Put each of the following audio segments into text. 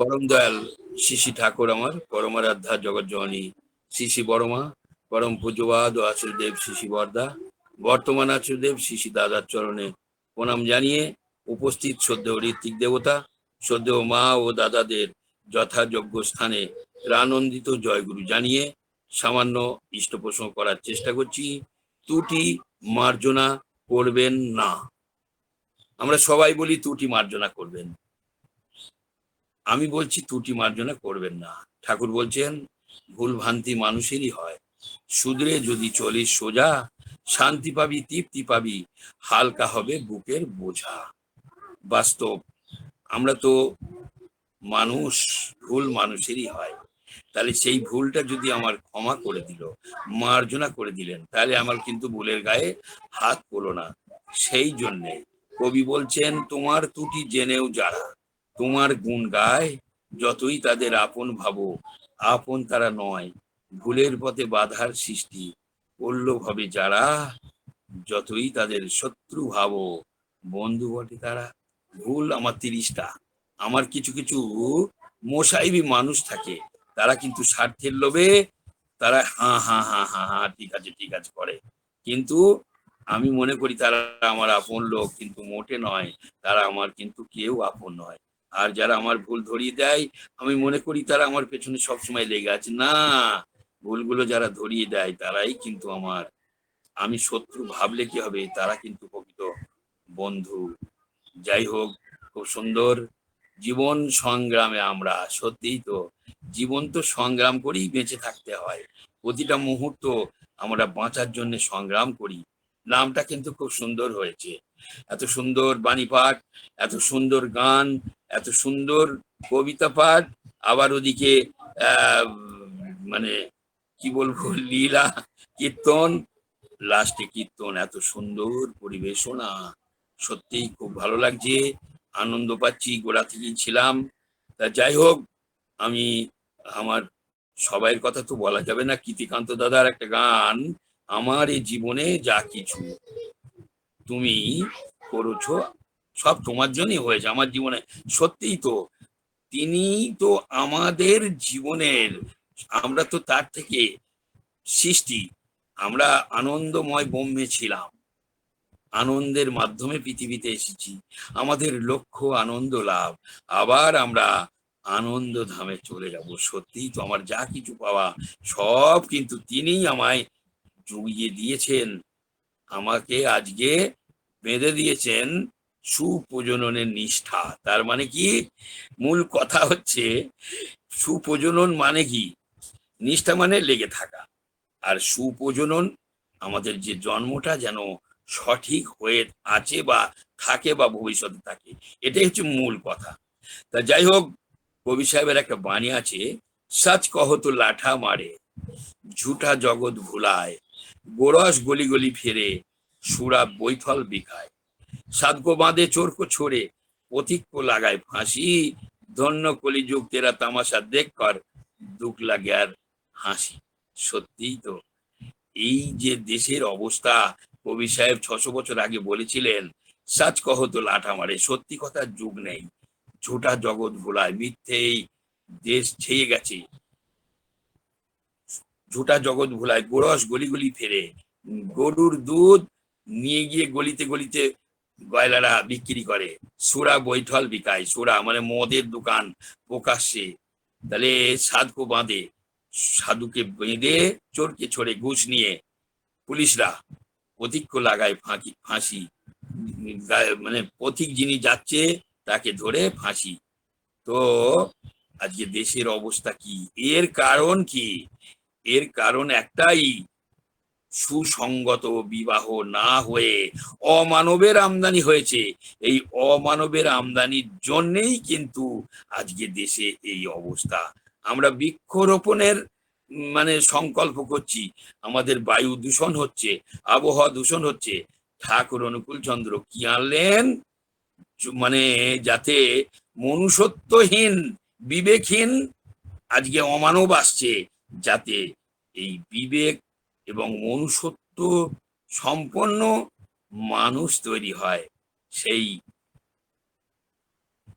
পরম দয়াল শিশি ঠাকুর আমার পরমারাধ্যা জগৎজননী শিশি বড়মা, পরম পূজ্যবাদ ও আচুরদেব শিশি বর্দা, বর্তমান আচুরদেব শিশি দাদার চরণে প্রণাম জানিয়ে উপস্থিত শ্রদ্ধেয় ঋত্বিক দেবতা, শ্রদ্ধেয় মা ও দাদাদের যথাযোগ্য স্থানে প্রানন্দিত জয়গুরু জানিয়ে সামান্য ইষ্ট প্রসঙ্গ করার চেষ্টা করছি। ত্রুটি মার্জনা করবেন না। আমরা সবাই বলি ত্রুটি মার্জনা করবেন। আমি বলছি ত্রুটি মার্জনা করবেন না। ঠাকুর বলছেন, ভুল ভ্রান্তি মানুষেরই হয়। সুদরে যদি চলিস সোজা, শান্তি পাবি, তৃপ্তি পাবি, হালকা হবে বুকের বোঝা। বাস্তব, আমরা তো মানুষ, ভুল মানুষেরই হয়। তাহলে সেই ভুলটা যদি আমার ক্ষমা করে দিল, মার্জনা করে দিলেন, তাহলে আমার কিন্তু ভুলের গায়ে হাত পড়ল না। সেই জন্যে কবি বলছেন, তোমার ত্রুটি জেনেও যারা তোমার গুণ গায়, যতই তাদের আপন ভাবো, আপন তারা নয়। ভুলের পথে বাধার সৃষ্টি, করল ভাবে যারা, যতই তাদের শত্রু ভাবো। বন্ধু বটে তারা, ভুল আমার তিরিশটা। আমার কিছু কিছু মোসাইবি মানুষ থাকে, তারা কিন্তু স্বার্থের লোভে, তারা হা হা হা হা হা, ঠিক আছে ঠিক আছে করে। কিন্তু আমি মনে করি তারা আমার আপন লোক, কিন্তু মোটে নয়। তারা আমার কিন্তু কেউ আপন নয়। আর যারা আমার ভুল ধরিয়ে দেয়, আমি মনে করি তারা আমার পেছনে সবসময় লেগে আছে। না, ভুলগুলো যারা ধরিয়ে দেয়, তারাই কিন্তু আমার, আমি শত্রু ভাবলে কি হবে? তারা কিন্তু প্রকৃত বন্ধু। যাই হোক, খুব সুন্দর। জীবন সংগ্রামে আমরা সত্যিই তো, জীবন তো সংগ্রাম করেই বেঁচে থাকতে হয়। প্রতিটা মুহূর্ত আমরা বাঁচার জন্য সংগ্রাম করি। নামটা কিন্তু খুব সুন্দর হয়েছে। এত সুন্দর বাণী পাঠ এত সুন্দর গান এত সুন্দর কবিতা পাঠ, আবার ওদিকে মানে কি বলব, লীলা কীর্তন লাস্টে কীর্তন, এত সুন্দর পরিবেশনা সত্যিই খুব ভালো লাগছে, আনন্দ পাচ্ছি, গোড়া থেকেই ছিলাম। তা যাই হোক, আমি, আমার সবাইয়ের কথা তো বলা যাবে না, কীর্তিকান্ত দাদার একটা গান, আমার এই জীবনে যা কিছু তুমি করেছ সব তোমার জন্যই হয়েছে, আমার জীবনে। সত্যিই তো তিনি তো আমাদের জীবনের, আমরা তো তার থেকে সৃষ্টি। আমরা আনন্দময় ব্রহ্মে ছিলাম। আনন্দের মাধ্যমে পৃথিবীতে এসেছি। আমাদের লক্ষ্য আনন্দ লাভ। আবার আমরা আনন্দ ধামে চলে যাব। সত্যিই তো আমার যা কিছু পাওয়া, সব কিন্তু তিনিই আমায় জুগিয়ে দিয়েছেন। আমাকে আজকে বেঁধে দিয়েছেন। সুপ্রজননের নিষ্ঠা। তার মানে কি? মূল কথা হচ্ছে, সুপ্রজনন মানে কি? নিষ্ঠা মানে লেগে থাকা। আর সুপ্রজনন আমাদের যে জন্মটা যেন সঠিক হয়ে আছে বা থাকে বা ভবিষ্যতে থাকে, এটাই হচ্ছে মূল কথা। তা যাই হোক, কবি সাহেবের একটা বাণী আছে, সাচ কহত লাঠা মারে, ঝুটা জগৎ ভুলায়, গোরস গলি গলি ফেরে, সুরা বৈফল বিখায় সাদগো বাঁধে চোরকো ছোড়ে পথিক্য লাগায় ফাঁসি। ধন্য কলিযুগ, তেরা তামাশা দেখ কর, দুঃখ লাগে আর হাসি। সত্যিই তো, এই যে দেশের অবস্থা, কবি সাহেব ছশো বছর আগে বলেছিলেন সাচ কহত লাঠা মারে, সত্যি কথার যুগ নেই। ঝোটা জগৎ ভোলায়, মিথ্যেই দেশ ছেয়ে গেছে। ঝোটা জগৎ ভোলায়, গোরস গলি গলি ফেরে। গরুর দুধ নিয়ে গিয়ে গলিতে গলিতে গয়লারা বিক্রি করে। সুরা বৈঠল বিকায়, সুরা মানে মদের দোকান প্রকাশ্যে। তাহলে সাধকো বাঁধে, সাধুকে বেঁধে চোরকে ছড়ে ঘুষ নিয়ে পুলিশরা প্রতিক্ষ লাগায় ফাঁকি, ফাঁসি। মানে পথিক যিনি যাচ্ছে, তাকে ধরে ফাঁসি। তো আজকে দেশের অবস্থা কি? এর কারণ কি? এর কারণ একটাই সুসংগত বিবাহ না হয়ে অমানবের আমদানি হয়েছে। এই অমানবের আমদানির জন্যেই কিন্তু আজকে দেশে এই অবস্থা। আমরা বৃক্ষরোপণের মানে সংকল্প করছি। আমাদের বায়ু দূষণ হচ্ছে, আবহাওয়া দূষণ হচ্ছে। ঠাকুর অনুকূল চন্দ্র কি আনলেন? মানে যাতে মনুষ্যত্বহীন, বিবেকহীন আজকে অমানব আসছে, যাতে এই বিবেক এবং মনুষ্যত্ব সম্পন্ন মানুষ তৈরি হয়। সেই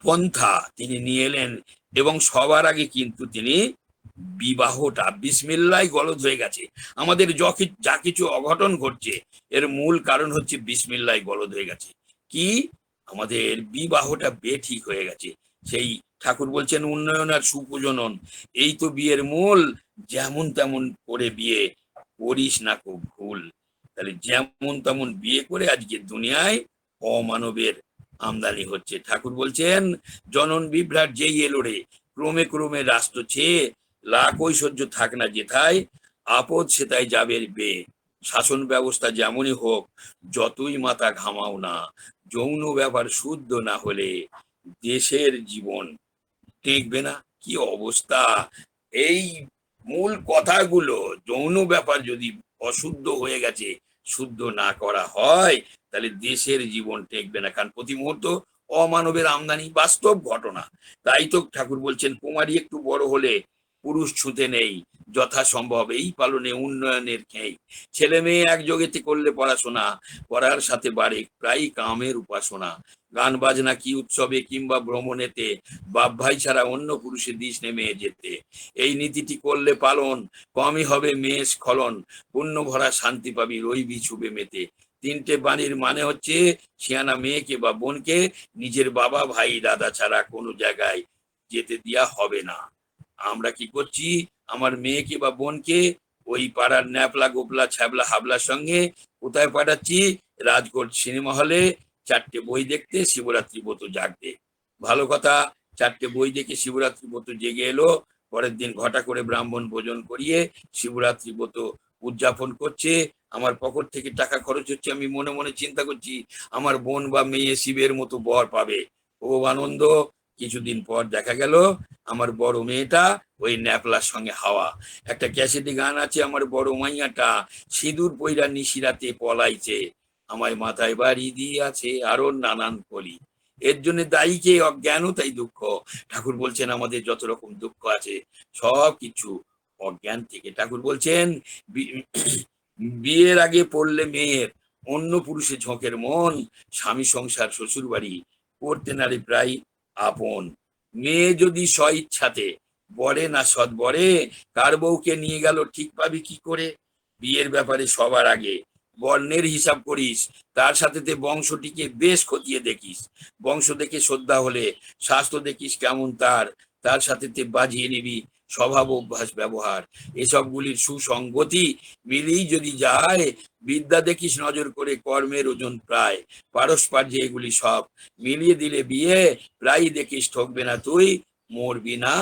পন্থা তিনি নিয়ে এলেন এবং সবার আগে কিন্তু তিনি বিবাহটা বিসমিল্লাই গলদ হয়ে গেছে। আমাদের যা কিছু অঘটন ঘটছে, এর মূল কারণ হচ্ছে বিসমিল্লাই গলদ হয়ে গেছে। কি? আমাদের বিবাহটা বেঠিক হয়ে গেছে। সেই ঠাকুর বলছেন, উন্নয়ন আর সুপ্রজনন এই তো বিয়ের মূল, যেমন তেমন করে বিয়ে করিস না খুব ভুল। তাহলে যেমন তেমন বিয়ে করে আজকে দুনিয়ায় অমানবের আমদানি হচ্ছে। ঠাকুর বলছেন, জনন বিভ্রাট যেই এলো রে, ক্রমে ক্রমে রাষ্ট্র ছেয়ে, লাখ ঐশ্বর্য থাক না যেথায়, আপদ সেটাই যাবে বে। শাসন ব্যবস্থা যেমনই হোক, যতই মাথা ঘামাও না, যৌন ব্যাপার শুদ্ধ না হলে দেশের জীবন টেকবে না। কি অবস্থা? এই মূল কথাগুলো, যৌন ব্যাপার যদি অশুদ্ধ হয়ে গেছে, শুদ্ধ না করা হয়, তাহলে দেশের জীবন টেকবে না। কারণ প্রতি মুহূর্ত অমানবের আমদানি বাস্তব ঘটনা। তাই তো ঠাকুর বলছেন, কুমারী একটু বড় হলে পুরুষ ছুঁতে নেই। যথাসম্ভব, এই পালনে উন্নয়নের খেই ছেলে মেয়ে একযোগেতে করলে পড়াশোনা, পড়ার সাথে বাড়ে প্রায় কামের উপাসনা। গান বাজনা কি উৎসবে কিংবা ভ্রমণেতে বাপ ভাই ছাড়া অন্য পুরুষের দিশ নেমে যেতে। এই নীতিটি করলে পালন, কমই হবে মেয়ে স্খলন পুণ্য ভরা শান্তি পাবি রইবি ছুবে মেতে। তিনটে বাণীর মানে হচ্ছে শিয়ানা মেয়েকে বা বোনকে নিজের বাবা, ভাই, দাদা ছাড়া কোনো জায়গায় যেতে দেওয়া হবে না। আমরা কি করছি? আমার মেয়েকে বা বোনকে ওই পাড়ার ন্যাপলা, গোপলা, ছ্যাবলা হাবলার সঙ্গে কোথায় পাঠাচ্ছি? রাজকোট সিনেমা হলে চারটে বই দেখতে শিবরাত্রি ব্রত জাগতে ভালো কথা, চারটে বই দেখে শিবরাত্রি ব্রত জেগে এলো। পরের দিন ঘটা করে ব্রাহ্মণ ভোজন করিয়ে শিবরাত্রি ব্রত উদযাপন করছে। আমার পকেট থেকে টাকা খরচ হচ্ছে, আমি মনে মনে চিন্তা করছি, আমার বোন বা মেয়ে শিবের মতো বর পাবে। ও আনন্দ কিছুদিন পর দেখা গেল আমার বড় মেয়েটা ওই ন্যাপলার সঙ্গে হাওয়া। একটা ক্যাসেটে গান আছে, আমার বড় মাইয়াটা সিঁদুর পইরা নিশিরাতে পলাইছে। আমায় মাথায় বাড়ি আছে আরও নানান কলি। এর জন্য দায়ী কে? অজ্ঞান তাই দুঃখ। ঠাকুর বলছেন, আমাদের যত রকম দুঃখ আছে, সব কিছু অজ্ঞান থেকে। ঠাকুর বলছেন বিয়ের আগে পড়লে মেয়ের অন্য পুরুষে ঝোঁকের মন, স্বামী সংসার শ্বশুর বাড়ি করতে নারে প্রায় আপন। মেয়ে যদি স্ব ইচ্ছাতে বরে না সৎ বরে তার বউকে নিয়ে গেল, ঠিক পাবি কি করে? বিয়ের ব্যাপারে সবার আগে বর্ণের হিসাব করিস, তার সাথে বংশটিকে বেশ খতিয়ে দেখিস। বংশ দেখে শ্রদ্ধা হলে, স্বাস্থ্য দেখিস কেমন তার তার সাথে বাজিয়ে নিবি। স্বভাব অভ্যাস ব্যবহার। এসবগুলির সুসঙ্গতি মিলেই যদি যায়, বিদ্যা দেখিস নজর করে কর্মের ওজন প্রায়। পারস্পর্য এগুলি সব মিলিয়ে দিলে বিয়ে প্রায় দেখিস ঠকবে না তুই, মরবি না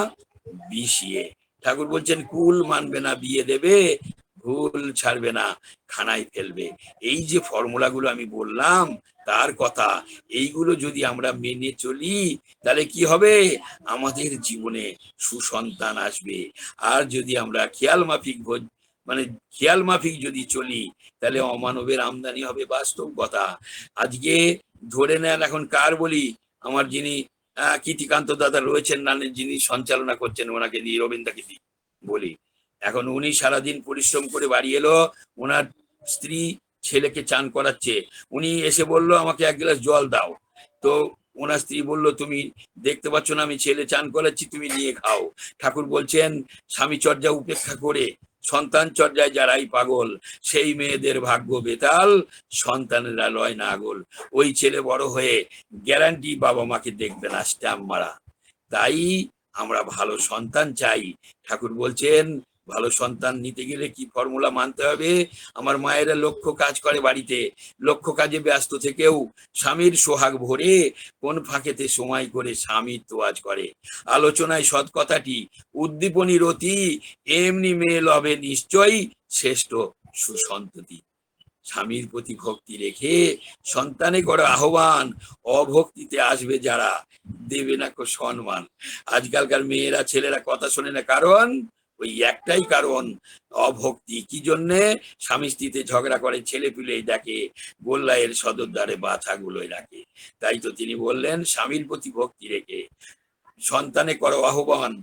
বিষিয়ে। ঠাকুর বলছেন, কুল মানবে না, বিয়ে দেবে, ভুল ছাড়বে না, খানায় ফেলবে। এই যে ফর্মুলাগুলো আমি বললাম তার কথা, এইগুলো যদি আমরা মেনে চলি, তাহলে কি হবে? আমাদের জীবনে সুসন্তান আসবে। আর যদি আমরা খেয়াল মাফিক মানে খেয়াল মাফিক যদি চলি, তাহলে অমানবের আমদানি হবে বাস্তব কথা। আজকে ধরে নেন এখন কার বলি, আমার যিনি কীর্তিকান্ত দাদা রয়েছেন নানের যিনি সঞ্চালনা করছেন, ওনাকে দিয়ে রবীন্দ্র দিই বলি। এখন উনি সারাদিন পরিশ্রম করে বাড়ি এলো, ওনার স্ত্রী ছেলেকে চান করাচ্ছে, উনি এসে বলল, আমাকে এক গ্লাস জল দাও। তো ওনার স্ত্রী বলল, তুমি দেখতে পাচ্ছ না, আমি ছেলে চান করাচ্ছি, তুমি নিয়ে খাও। ঠাকুর বলছেন, স্বামী চর্যা উপেক্ষা করে, সন্তান চর্যায় যারাই পাগল, সেই মেয়েদের ভাগ্য বেতাল, সন্তানেরা লয় না আগল। ওই ছেলে বড় হয়ে গ্যারান্টি বাবা মাকে দেখবে না স্ট্যাম্প মারা তাই আমরা ভালো সন্তান চাই। ঠাকুর বলছেন ভালো সন্তান নিতে গেলে কি ফর্মুলা মানতে হবে? আমার মায়েরা লক্ষ্য কাজ করে বাড়িতে, লক্ষ্য কাজে ব্যস্ত থেকেও স্বামীর সোহাগ ভরে কোন ফাঁকেতে সময় করে স্বামীর তোয়াজ করে। আলোচনায় সৎ কথাটি, উদ্দীপনী রতি, এমনি মেয়ে লবে নিশ্চয়ই শ্রেষ্ঠ সুসন্ততি। স্বামীর প্রতি ভক্তি রেখে সন্তানে করো আহ্বান, অভক্তিতে আসবে যারা, দেবে না সম্মান। আজকালকার মেয়েরা, ছেলেরা কথা শোনে না, কারণ ওই একটাই কারণ, অভক্তি। কি জন্যে? স্বামী স্ত্রীতে ঝগড়া করে, ছেলে পিলেই ডাকে, গোল্লাইয়ের সদর দ্বারে বাছাগুলোই রাখে। তাই তো তিনি বললেন, স্বামীর প্রতি ভক্তি রেখে। সন্তানে করো আহ্বান,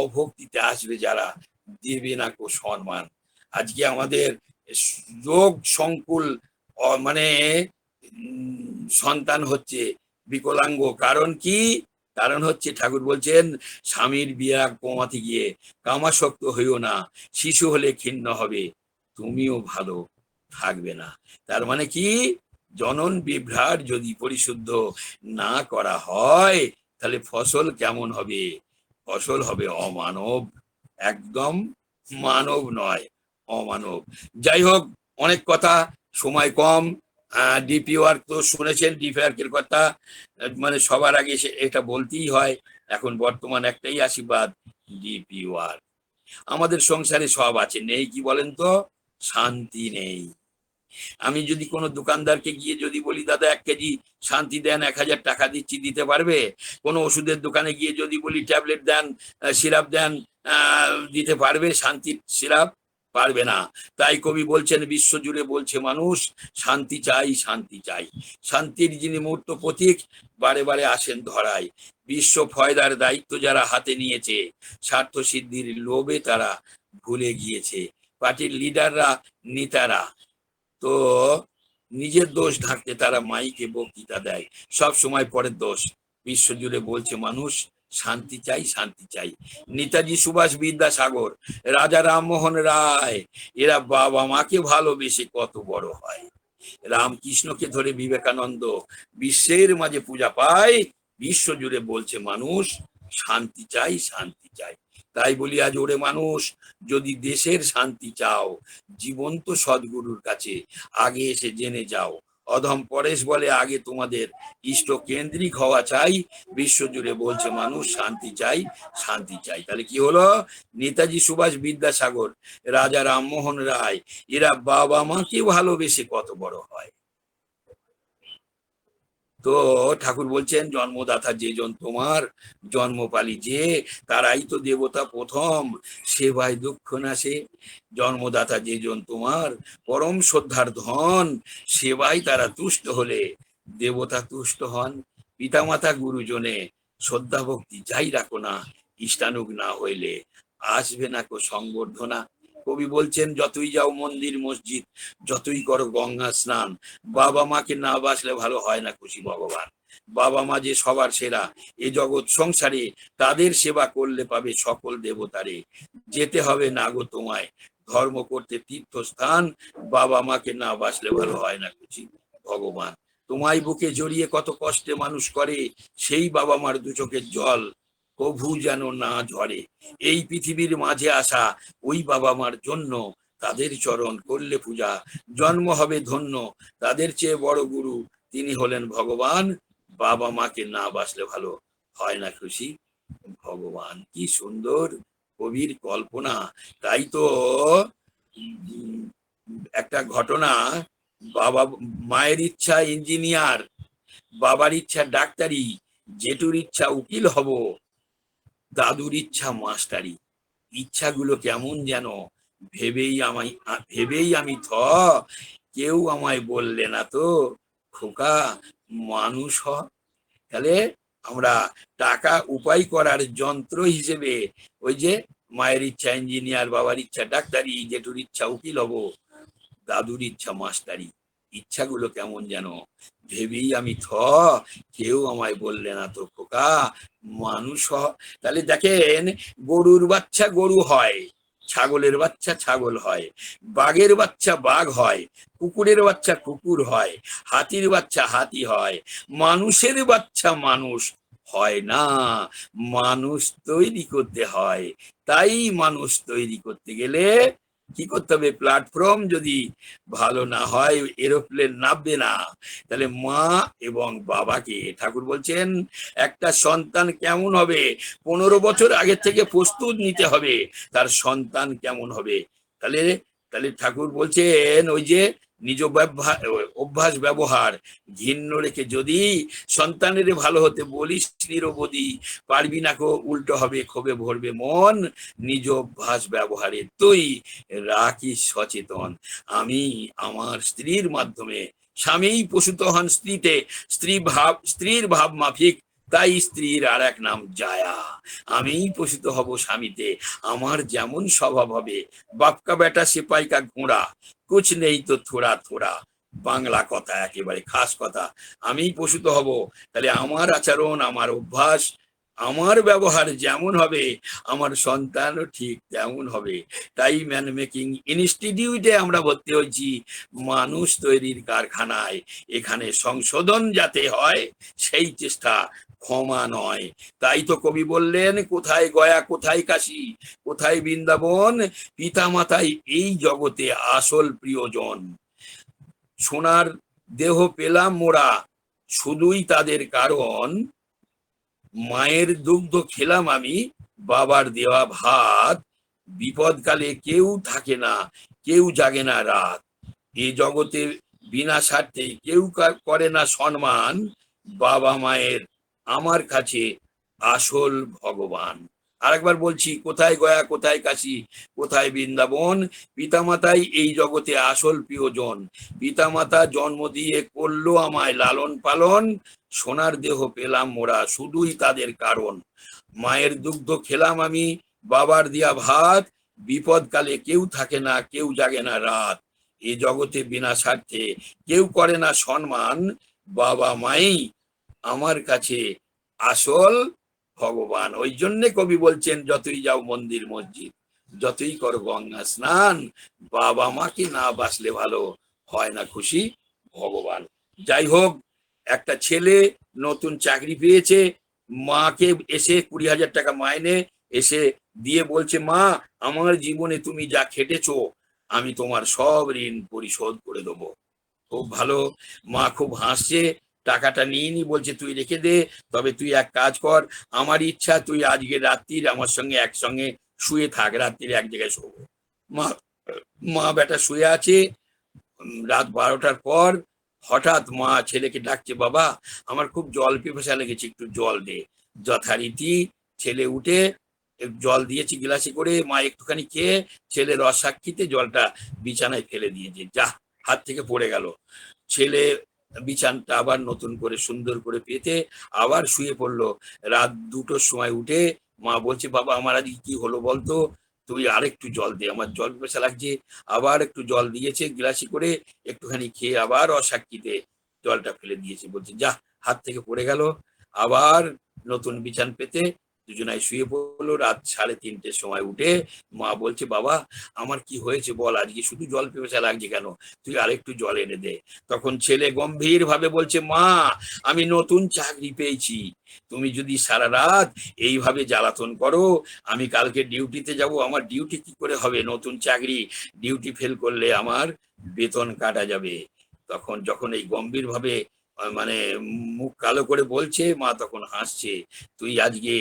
অভক্তিতে আসবে যারা, দেবে না কো সম্মান। আজকে আমাদের রোগ সংকুল মানে সন্তান হচ্ছে বিকলাঙ্গ। কারণ কি? কারণ হচ্ছে ঠাকুর বলছেন, স্বামীর বিরাগ কমাতে গিয়ে কামাসক্ত হইও না, শিশু হলে ক্ষীণ হবে, তুমিও ভালো থাকবে না। তার মানে কি? জনন বিভ্রাট যদি পরিশুদ্ধ না করা হয়, তাহলে ফসল কেমন হবে? ফসল হবে অমানব, একদম মানব নয়, অমানব। যাই হোক, অনেক কথা, সময় কম ডিপি ওয়ার্ক তো শুনেছেন ডিপি ওয়ার্কের কথা মানে সবার আগে এটা বলতেই হয়, এখন বর্তমান একটাই আশীর্বাদ ডিপি আমাদের সংসারে সব আছে, নেই কি বলেন তো? শান্তি নেই। আমি যদি কোনো দোকানদারকে গিয়ে যদি বলি, দাদা, এক কেজি শান্তি দেন, এক হাজার টাকা দিচ্ছি, দিতে পারবে? কোনো ওষুধের দোকানে গিয়ে যদি বলি, ট্যাবলেট দেন সিরাপ দেন দিতে পারবে, শান্তির সিরাপ? পারবে না। তাই কবি বলছেন বিশ্ব জুড়ে বলছে মানুষ, শান্তি চাই শান্তি চাই। শান্তির যিনি মূর্ত প্রতীক, বারে বারে আসেন ধরায়। বিশ্ব ফয়দার দায়িত্ব যারা হাতে নিয়েছে, স্বার্থ সিদ্ধির লোভে তারা ভুলে গিয়েছে। পার্টির লিডাররা, নেতারা, তো নিজের দোষ ঢাকতে তারা মাইকে বক্তৃতা দেয়। সব সময় পরের দোষ। বিশ্বজুড়ে বলছে মানুষ শান্তি চাই শান্তি চাই। নেতাজি সুভাষ বিদ্যাসাগর, রাজা রামমোহন রায়, এরা বাবা মাকে ভালোবেসে কত বড় হয়। রামকৃষ্ণকে ধরে বিবেকানন্দ বিশ্বের মাঝে পূজা পায়, বিশ্ব জুড়ে বলছে মানুষ, শান্তি চাই শান্তি চাই। তাই বলি আজ ওরে মানুষ, যদি দেশের শান্তি চাও, জীবন্ত সদ্গুরুর কাছে আগে এসে জেনে যাও। অধম পরেশ বলে, আগে তোমাদের ইষ্ট কেন্দ্রিক হওয়া চাই, বিশ্বজুড়ে বলছে মানুষ, শান্তি চাই শান্তি চাই। তাহলে কি হলো? নেতাজি সুভাষ বিদ্যাসাগর, রাজা রামমোহন রায়, এরা বাবা মাকে ভালোবেসে কত বড় হয়। তো ঠাকুর বলছেন, জন্মদাতা যে জন তোমার, জন্মপালি যে, তারাই তো দেবতা প্রথম, সেবায় দুঃখ নাশে। জন্মদাতা যে জন তোমার, পরম শ্রদ্ধার ধন, সেবায় তারা তুষ্ট হলে, দেবতা তুষ্ট হন। পিতামাতা গুরুজনে শ্রদ্ধা ভক্তি যাই রাখো না, ইষ্টানুগ না হইলে, আসবে না কো সংবর্ধনা। কবি বলছেন, যতই যাও মন্দির, মসজিদ, যতই করো গঙ্গা স্নান, বাবা মাকে না বাসলে ভালো হয় না খুশি ভগবান। বাবা মা যে সবার সেরা, এ জগৎ সংসারে তাদের সেবা করলে পাবে সকল দেবতারে। যেতে হবে না গো তোমায়, ধর্ম করতে তীর্থস্থান, বাবা মাকে না বাসলে ভালো হয় না খুশি ভগবান। তোমায় বুকে জড়িয়ে কত কষ্টে মানুষ করে, সেই বাবা মার দু চোখের জল কভু যেন না ঝরে। এই পৃথিবীর মাঝে আসা ওই বাবা মার জন্য তাদের চরণ করলে পূজা। জন্ম হবে ধন্য, তাদের চেয়ে বড় গুরু। তিনি হলেন ভগবান। বাবা মাকে না বাসলে ভালো হয় না খুশি। ভগবান কি সুন্দর কবির কল্পনা। তাই তো একটা ঘটনা, বাবা মায়ের ইচ্ছা ইঞ্জিনিয়ার, বাবার ইচ্ছা ডাক্তারি, জেঠুর ইচ্ছা উকিল হব। দাদুর ইচ্ছা, মাস্টারি। ইচ্ছাগুলো কেমন যেন ভেবেই আমায়, ভেবেই আমি থ কেউ আমায় বললে না তো, খোকা, মানুষ হ। তাহলে আমরা টাকা উপায় করার যন্ত্র হিসেবে ওই যে মায়ের ইচ্ছা, ইঞ্জিনিয়ার বাবার ইচ্ছা, ডাক্তারি, জেঠুর ইচ্ছা, উকিল হব। দাদুর ইচ্ছা, মাস্টারি। ইচ্ছাগুলো কেমন যেন ভেবেই আমি থ, কেউ আমায় বললে না তো খোকা, মানুষ তাহলে দেখেন, গরুর বাচ্চা গরু হয়, ছাগলের বাচ্চা ছাগল হয়, বাঘের বাচ্চা বাঘ হয়, কুকুরের বাচ্চা কুকুর হয়, হাতির বাচ্চা হাতি হয়, মানুষের বাচ্চা মানুষ হয় না, মানুষ তৈরি করতে হয়। তাই মানুষ তৈরি করতে গেলে কি করতে হবে? প্ল্যাটফর্ম যদি ভালো না হয়, এরোপ্লেন নামবে না, তাহলে মা এবং বাবাকে, ঠাকুর বলছেন, একটা সন্তান কেমন হবে? পনেরো বছর আগে থেকে প্রস্তুত নিতে হবে, তার সন্তান কেমন হবে? তাহলে তাহলে ঠাকুর বলছেন, ওই যে নিজ অভ্যাস, ব্যবহার ঘিন্ন রেখে যদি সন্তানের ভালো হতে বলিস নিরবধি, পারবি না কো উল্টো হবে, ক্ষোভে ভরবে মন। নিজ অভ্যাস, ব্যবহারে তুই রাখি সচেতন। আমি আমার স্ত্রীর মাধ্যমে স্বামী প্রসূত হন স্ত্রীতে, স্ত্রী ভাব, স্ত্রীর ভাব মাফিক তাই স্ত্রীর আর এক নাম জায়া। আমি প্রসূত হব স্বামীতে। আমার যেমন স্বভাব হবে, বাপকা বেটা সিপাইকা ঘোড়া, কুছ নেই তো থোড়া থোড়া। বাংলা কথা, একেবারে খাস কথা। আমি প্রসূত হব, তাহলে আমার আচরণ, আমার অভ্যাস, আমার ব্যবহার যেমন হবে, আমার সন্তানও ঠিক তেমন হবে। তাই ম্যান মেকিং ইনস্টিটিউটে আমরা ভর্তি হয়েছি। মানুষ তৈরির কারখানায়। এখানে সংশোধন যাতে হয়, সেই চেষ্টা ক্ষমা নয়। তাই তো কবি বললেন, কোথায় গয়া, কোথায় কাশি, কোথায় বৃন্দাবন? পিতা মাতাই এই জগতে আসল প্রিয়জন। সোনার দেহ পেলাম মোরা, শুধুই তাদের কারণ। মায়ের দুগ্ধ খেলাম আমি, বাবার দেওয়া ভাত। বিপদকালে কেউ থাকে না, কেউ জাগে না রাত। এ জগতে বিনা স্বার্থে কেউ করে না সম্মান। বাবা মায়ের আমার কাছে আসল ভগবান। আরেকবার বলছি, কোথায় গয়া, কোথায় কাশী, কোথায় বৃন্দাবন? পিতামাতাই এই জগতে আসল প্রিয়জন। পিতামাতা জন্ম দিয়ে করল আমায় লালন পালন, সোনার দেহ পেলাম মোরা শুধুই তাদের কারণ। মায়ের দুগ্ধ খেলাম আমি, বাবার দিয়া ভাত, বিপদকালে কেউ থাকে না, কেউ জাগে না রাত। এ জগতে বিনা স্বার্থে কেউ করে না সম্মান, বাবা মাই আমার কাছে আসল ভগবান। ওই জন্যে কবি বলছেন, যতই যাও মন্দির, মসজিদ, যতই করো গঙ্গা স্নান, বাবা মাকে না বাসলে ভালো হয় না খুশি ভগবান। যাই হোক, একটা ছেলে নতুন চাকরি পেয়েছে, মাকে এসে কুড়ি হাজার টাকা মাইনে এসে দিয়ে বলছে, মা, আমার জীবনে তুমি যা খেটেছো, আমি তোমার সব ঋণ পরিশোধ করে দেবো। খুব ভালো। মা খুব হাসছে টাকাটা নিয়ে নি, বলছে, তুই রেখে দে, তবে তুই এক কাজ কর, আমার ইচ্ছা, তুই আজকে রাত্রির আমার সঙ্গে একসঙ্গে শুয়ে থাক, রাত্রির এক জায়গায় শোবো। মা মা বেটা শুয়ে আছে। রাত বারোটার পর হঠাৎ মা ছেলেকে ডাকছে, বাবা, আমার খুব জল পিপাসা লেগেছে, একটু জল দে। যথারীতি ছেলে উঠে জল দিয়েছি, গিলাসে করে মা একটুখানি খেয়ে ছেলে রসাক্ষিতে জলটা বিছানায় ফেলে দিয়েছে। যা, হাত থেকে পড়ে গেল। ছেলে বিছানটা আবার নতুন করে সুন্দর করে পেতে আবার শুয়ে পড়ল। রাত দুটোর সময় উঠে মা বলছে, বাবা, আমার আজকে কি হলো বলতো? তুই আর একটু জল দে, আমার জল পেশা লাগছে। আবার একটু জল দিয়েছে, গিলাসি করে একটুখানি খেয়ে আবার অসাক্ষীতে জলটা ফেলে দিয়েছে। বলছে, যা, হাত থেকে পড়ে গেল। আবার নতুন বিছান পেতে দুজনায় শুয়ে পড়ল রাত সাড়ে তিনটের সময় উঠে মা বলছে বাবা আমার কি হয়েছে বল? আজকে শুধু জল পেপাসা লাগছে কেন? তুই আরেকটু জল এনে দে। তখন ছেলে গম্ভীর ভাবে বলছে মা আমি নতুন চাকরি পেয়েছি। তুমি যদি সারা রাত এইভাবে জ্বালাতন করো আমি কালকে ডিউটিতে যাব। আমার ডিউটি কি করে হবে? নতুন চাকরি। ডিউটি ফেল করলে আমার বেতন কাটা যাবে। তখন যখন এই গম্ভীর ভাবে আহ, মানে মুখ কালো করে বলছে, মা তখন হাসছে, তুই আজকে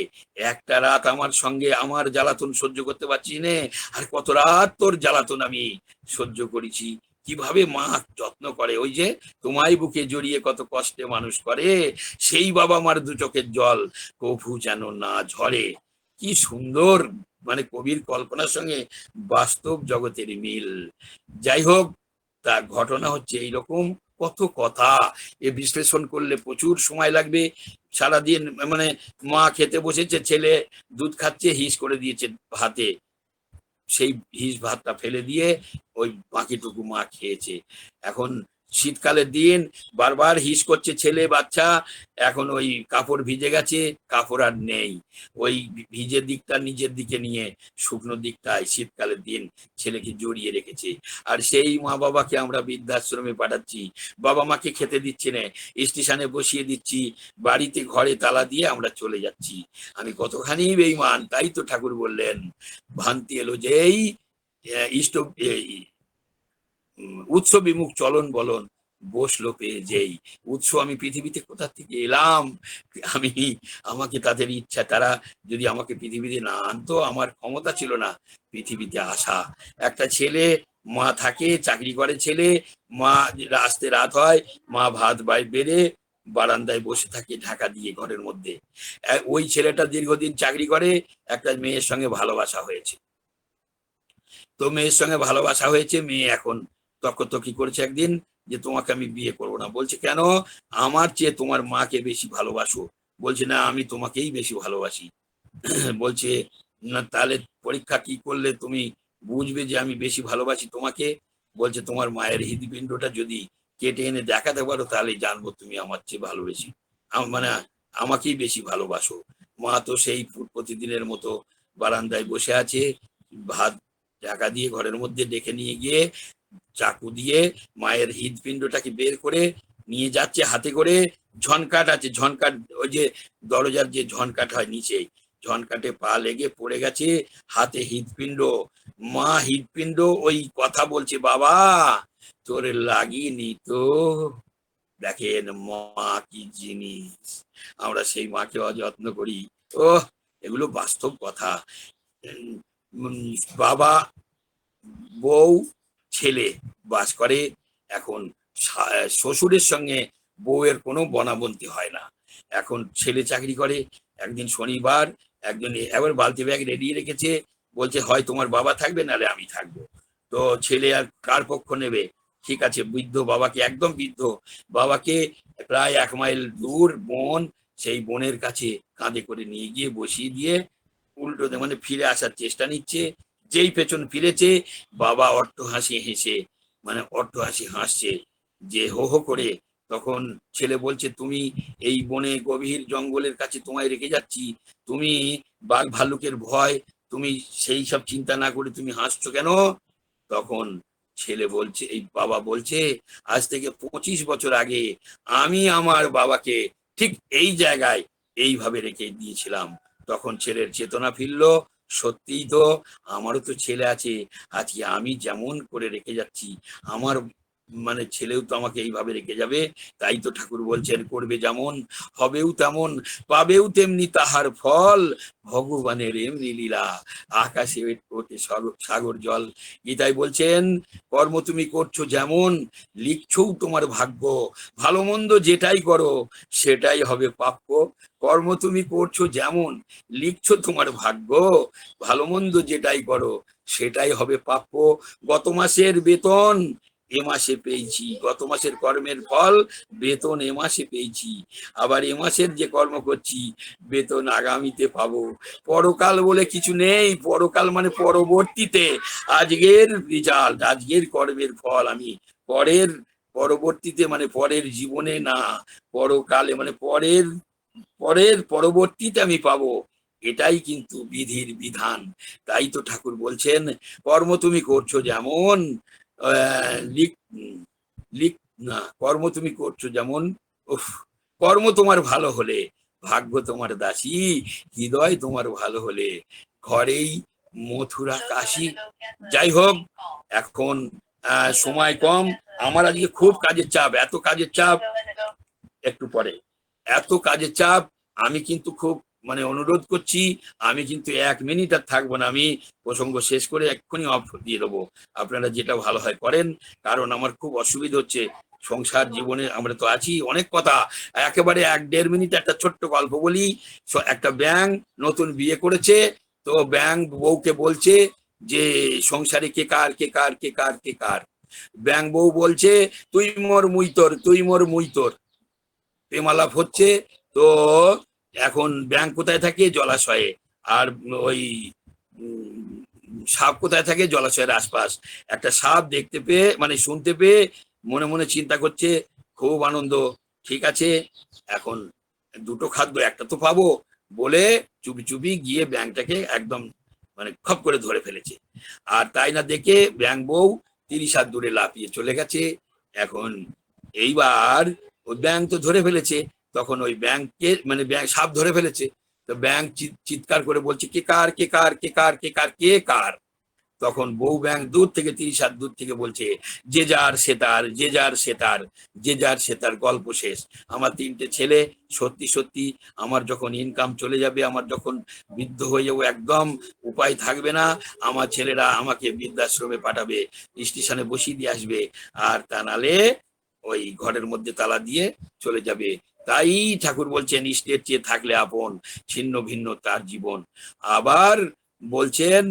একটা রাত আমার সঙ্গে আমার জ্বালাতন সহ্য করতে পারছিস নে, আর কত রাত তোর জ্বালাতন আমি সহ্য করেছি। কীভাবে মা যত্ন করে? ওই যে তোমায় বুকে জড়িয়ে কত কষ্টে মানুষ করে, সেই বাবা মার দু চোখের জল কভু যেন না ঝরে। কি সুন্দর মানে কবির কল্পনার সঙ্গে বাস্তব জগতের মিল। যাই হোক তা ঘটনা হচ্ছে এইরকম। কত কথা। এ বিশ্লেষণ করলে প্রচুর সময় লাগবে। সারাদিন মানে মা খেতে বসেছে, ছেলে দুধ খাচ্ছে, হিস করে দিয়েছে ভাতে। সেই হিস ভাতটা ফেলে দিয়ে ওই বাকিটুকু মা খেয়েছে। এখন শীতকালের দিন বারবার হিস করছে ছেলে বাচ্চা, এখন ওই কাপড় ভিজে গেছে, কাপড় আর নেই। ওই ভিজে দিকটা নিজের দিকে নিয়ে, শুকনো দিকটায় শীতকালের দিন ছেলেকে জড়িয়ে রেখেছে। আর সেই মা বাবাকে আমরা বৃদ্ধাশ্রমে পাঠাচ্ছি। বাবা মাকে খেতে দিচ্ছে না, স্টেশনে বসিয়ে দিচ্ছি, বাড়িতে ঘরে তালা দিয়ে আমরা চলে যাচ্ছি। আমি কতখানি বেইমান তাই তো ঠাকুর বললেন। ভান্তি এলো যেই ইষ্ট উৎস বিমুখ চলন বলন বসল পেয়ে যেই। উৎস আমি পৃথিবীতে কোথা থেকে এলাম? আমি, আমাকে তাদের ইচ্ছা, তারা যদি আমাকে পৃথিবীতে না আনতো, আমার ক্ষমতা ছিল না পৃথিবীতে আসা। একটা ছেলে, মা থাকে, চাকরি করে ছেলে, মা আসতে রাত হয়, মা ভাত বাই বেড়ে বারান্দায় বসে থাকে ঢাকা দিয়ে ঘরের মধ্যে। ওই ছেলেটা দীর্ঘদিন চাকরি করে, একটা মেয়ের সঙ্গে ভালোবাসা হয়েছে। তো মেয়ের সঙ্গে ভালোবাসা হয়েছে, মেয়ে এখন তকতকি করেছে একদিন যে তোমাকে আমি বিয়ে করব না। বলছে, কেন? আমার চেয়ে তোমার মাকে বেশি ভালোবাসো। বলছে, না, আমি তোমাকেই বেশি ভালোবাসি। বলছে, না, তাহলে পরীক্ষা কি করলে তুমি বুঝবে যে আমি বেশি ভালোবাসি তোমাকে? বলছে, তোমার মায়ের হৃদপিণ্ডটা যদি কেটে এনে দেখাতে পারো, তাহলে জানব তুমি আমার চেয়ে ভালোবেসি মানে আমাকেই বেশি ভালোবাসো। মা তো সেই প্রতিদিনের মতো বারান্দায় বসে আছে, ভাত ঢাকা দিয়ে ঘরের মধ্যে ডেকে নিয়ে গিয়ে চাকু দিয়ে মায়ের হৃদপিণ্ডটাকে বের করে নিয়ে যাচ্ছে, হাতে করে ঝনকাট আছে, ঝনকাট, ওই যে দরজার যে ঝনকাট হয় নিচে ঝনকাটে পা লেগে পড়ে গেছে, হাতে হৃদপিণ্ড, মা হৃদপিণ্ড ওই কথা বলছে, বাবা, তোর লাগিনি তো। দেখেন মা কি জিনিস, আমরা সেই মাকে অযত্ন করি। ও এগুলো বাস্তব কথা। বাবা, বউ ছেলে বাস করে, এখন শ্বশুরের সঙ্গে বউয়ের কোনো বনাবন্তি হয় না। এখন ছেলে চাকরি করে, একদিন শনিবার একজন এবার বালতি ব্যাগ রেডি রেখেছে, বলছে, হয়, তোমার বাবা থাকবে, নাহলে আমি থাকব। তো ছেলে আর কার পক্ষ নেবে? ঠিক আছে, বৃদ্ধ বাবাকে, একদম বৃদ্ধ বাবাকে প্রায় এক মাইল দূর বোন, সেই বোনের কাছে কাঁধে করে নিয়ে গিয়ে বসিয়ে দিয়ে উল্টো মানে ফিরে আসার চেষ্টা নিচ্ছে। যেই পেছন ফিরেছে, বাবা অট্ট হাসি হেসে মানে অট্ট হাসি হাসছে, যে হো হো করে তখন ছেলে বলছে, তুমি এই বনে গভীর জঙ্গলের কাছে তোমায় রেখে যাচ্ছি। তুমি বাঘ ভাল্লুকের ভয়, তুমি সেই সব চিন্তা না করে তুমি হাসছো কেন? তখন ছেলে বলছে, এই বাবা বলছে, আজ থেকে পঁচিশ বছর আগে আমি আমার বাবাকে ঠিক এই জায়গায় এইভাবে রেখে দিয়েছিলাম। তখন ছেলের চেতনা ফিরলো সত্যিই তো আমারও তো ছেলে আছে। আজকে আমি যেমন করে রেখে যাচ্ছি আমার মানে ছেলেও তো আমাকে এইভাবে রেখে যাবে, তাই তো ঠাকুর বলছেন, করবে যেমন, হবেও তেমন, পাবেও তেমনি তাহার ফল, ভগবানের এমনি লীলা, আকাশে ওঠে সাগর- জল। গীতাই বলছেন, কর্ম তুমি করছ যেমন, লিখছও তোমার ভাগ্য, ভালো মন্দ যেটাই করো, সেটাই হবে প্রাপ্য। কর্ম তুমি করছ যেমন, লিখছো তোমার ভাগ্য, ভালো মন্দ যেটাই করো, সেটাই হবে প্রাপ্য। গত মাসের বেতন এ মাসে পেয়েছি, গত মাসের কর্মের ফল বেতন এ মাসে পেয়েছি, আবার এ মাসের যে কর্ম করছি বেতন আগামীতে পাবো। পরকাল বলে কিছু নেই, পরকাল মানে পরবর্তীতে, আজকের রেজাল্ট আজকের কর্মের ফল আমি পরের, পরবর্তীতে মানে পরের জীবনে না, পরকালে মানে পরের পরের পরবর্তীতে আমি পাবো। এটাই কিন্তু বিধির বিধান। তাই তো ঠাকুর বলছেন, কর্ম তুমি করছ যেমন লিখ লিখ না, কর্ম তুমি করছ যেমন, উফ, কর্ম তোমার ভালো হলে, ভাগ্য তোমার দাসী, হৃদয় তোমার ভালো হলে, ঘরেই মথুরা কাশি, যাই হোক, এখন সময় কম, আমার আজকে খুব কাজের চাপ, এত কাজের চাপ, একটু পরে, এত কাজের চাপ, আমি কিন্তু খুব মানে অনুরোধ করছি, আমি কিন্তু এক মিনিট আর থাকব না, আমি প্রসঙ্গ শেষ করে এক্ষুনি অফ দিয়ে দেবো। আপনারা যেটা ভালো হয় করেন, কারণ আমার খুব অসুবিধা হচ্ছে সংসার জীবনে, আমরা তো আছি অনেক কথা। একেবারে এক দেড় মিনিট একটা ছোট্ট গল্প বলি একটা ব্যাং নতুন বিয়ে করেছে, তো ব্যাং বউকে বলছে যে, সংসারে কে কার কে কার কে কার কে কার? ব্যাং বউ বলছে, তুই মোর মুই তোর, তুই মোর মুই তোর। প্রেমালাপ হচ্ছে, তো এখন ব্যাংক কোথায় থাকে? জলাশয়ে। আর ওই সাপ কোথায় থাকে? জলাশয়ের আশপাশ। একটা সাপ দেখতে পেয়ে মানে শুনতে পেয়ে মনে মনে চিন্তা করছে, খুব আনন্দ। ঠিক আছে, এখন দুটো খাদ্য একটা তো পাবো বলে চুপি চুপি গিয়ে ব্যাংকটাকে একদম মানে খপ করে ধরে ফেলেছে। আর তাই না দেখে ব্যাংক বউ তিরিশ হাত দূরে লাফিয়ে চলে গেছে। এখন এইবার ওই ব্যাংক তো ধরে ফেলেছে। তখন ওই ব্যাংকে মানে ব্যাংক সাপ ধরে ফেলেছে। তো ব্যাংক চিৎকার করে বলছে, কে কার কে কার কে কার কে কার কে কার? তখন বউ ব্যাংক দূর থেকে, তিরিশ হাত দূর থেকে বলছে, যে যার, সে তার, যে যার, সে তার, যে যার, সে তার গল্প শেষ। আমার তিনটে ছেলে, সত্যি সত্যি, আমার যখন ইনকাম চলে যাবে, আমার যখন বৃদ্ধ হয়ে যাব, একদম উপায় থাকবে না। আমার ছেলেরা আমাকে বৃদ্ধাশ্রমে পাঠাবে, স্টেশনে বসিয়ে দিয়ে আসবে। আর তা নালে ওই ঘরের মধ্যে তালা দিয়ে চলে যাবে। তাই ঠাকুর বলছেন, ইষ্টের চেয়ে থাকলে আপন, ছিন্ন ভিন্ন তার জীবন। আবার বলছেন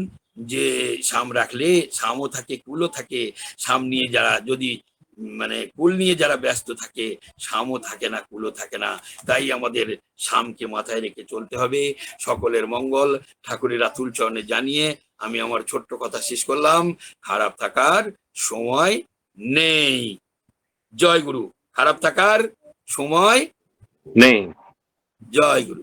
যে সাম রাখলে সামও থাকে, কুলও থাকে। সাম নিয়ে যারা যদি মানে কুল নিয়ে যারা ব্যস্ত থাকে সামও থাকে না, কুলও থাকে না। তাই আমাদের সামকে মাথায় রেখে চলতে হবে। সকলের মঙ্গল। ঠাকুরের আতুল চরণে জানিয়ে আমি আমার ছোট্ট কথা শেষ করলাম। খারাপ থাকার সময় নেই। জয় গুরু। খারাপ থাকার সময় নেই জয় গুরু